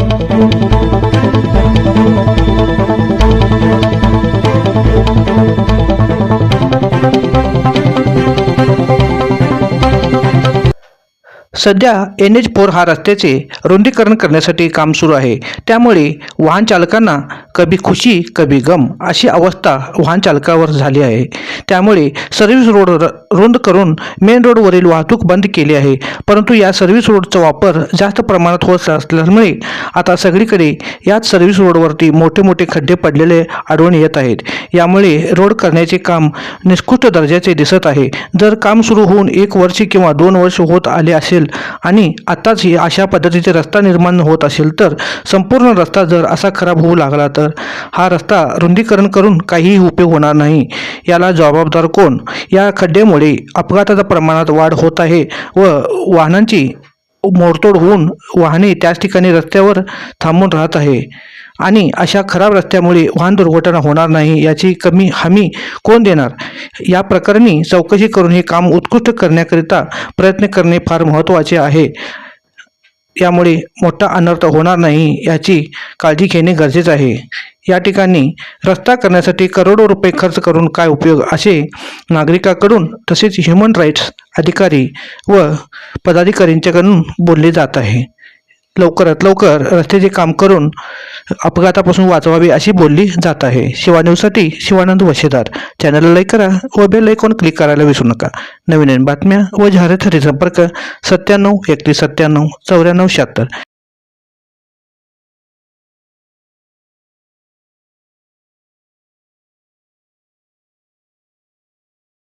Thank you. सध्या N H four हा रस्त्याचे रुंदीकरण करण्यासाठी काम सुरू आहे. त्यामुळे वाहन चालकांना कभी खुशी कभी गम अशी अवस्था वाहन चालकावर झाली आहे. त्यामुळे सर्व्हिस रोड र- रुंद करून मेन रोडवरील वाहतूक बंद केली आहे. परंतु या सर्व्हिस रोडचा वापर जास्त प्रमाणात होत असल्यामुळे आता सगळीकडे याच सर्व्हिस रोडवरती मोठे मोठे खड्डे पडलेले आढळून येत आहेत. यामुळे रोड करण्याचे काम निष्कृष्ट दर्जाचे दिसत आहे. जर काम सुरू होऊन एक वर्ष किंवा दोन वर्ष होत आले असेल आणि आताच ही अशा पद्धतीचे रस्ता निर्माण होत असेल तर संपूर्ण रस्ता जर असा खराब होऊ लागला तर हा रस्ता रुंदीकरण करून काहीही उपयोग होणार नाही. याला जबाबदार कोण? या खड्ड्यामुळे अपघाताच्या प्रमाणात वाढ होत आहे व वाहनांची मोडतोड होऊन वाहने त्याच ठिकाणी रस्त्यावर थांबून राहत आहे. आणि अशा खराब रस्त्यामुळे वाहन दुर्घटना होणार नाही याची कमी हमी कोण देणार? या प्रकरणी चौकशी करून हे काम उत्कृष्ट करण्याकरिता प्रयत्न करणे फार महत्त्वाचे आहे. यामुळे मोठा अनर्थ होणार नाही याची काळजी घेणे गरजेचे आहे. या ठिकाणी रस्ता करण्यासाठी करोडो रुपये खर्च करून काय उपयोग? असे नागरिकाकडून तसेच ह्युमन राईट्स अधिकारी व पदाधिकाऱ्यांच्याकडून बोलले जात आहे. लवकरात लवकर रस्त्याचे काम करून अपघातापासून वाचवावे अशी बोलली जात आहे. शिवा न्यूजसाठी शिवानंद वशेदार. चॅनलला लाईक करा व बेल ऐकून क्लिक करायला विसरू नका. नवीन नवीन बातम्या व जाहिरातीसाठी संपर्क सत्त्याण्णव एकतीस सत्त्याण्णव चौऱ्याण्णव शहात्तर.